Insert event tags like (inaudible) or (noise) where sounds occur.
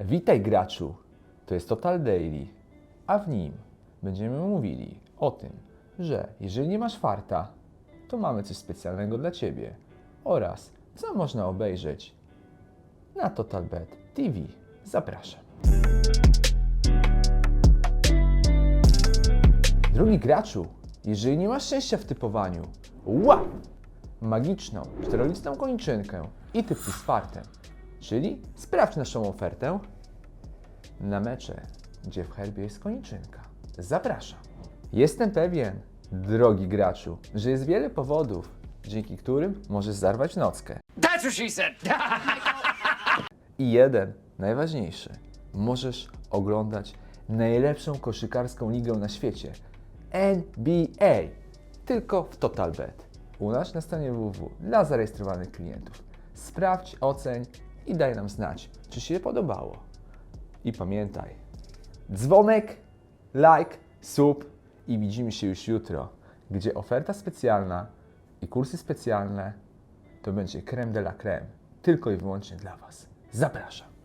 Witaj graczu, to jest Total Daily, a w nim będziemy mówili o tym, że jeżeli nie masz farta, to mamy coś specjalnego dla Ciebie oraz co można obejrzeć na TotalBet TV. Zapraszam. Drogi graczu, jeżeli nie masz szczęścia w typowaniu, łap magiczną, czteroliczną kończynkę i typnij z fartem, czyli sprawdź naszą ofertę na mecze, gdzie w herbie jest kończynka. Zapraszam. Jestem pewien, drogi graczu, że jest wiele powodów, dzięki którym możesz zarwać nockę. That's what she said. (laughs) I jeden, najważniejszy, możesz oglądać najlepszą koszykarską ligę na świecie NBA, tylko w TotalBet. U nas na stronie www dla zarejestrowanych klientów. Sprawdź, oceń i daj nam znać, czy się podobało. I pamiętaj, dzwonek, like, sub i widzimy się już jutro, gdzie oferta specjalna i kursy specjalne to będzie creme de la creme, tylko i wyłącznie dla Was. Zapraszam.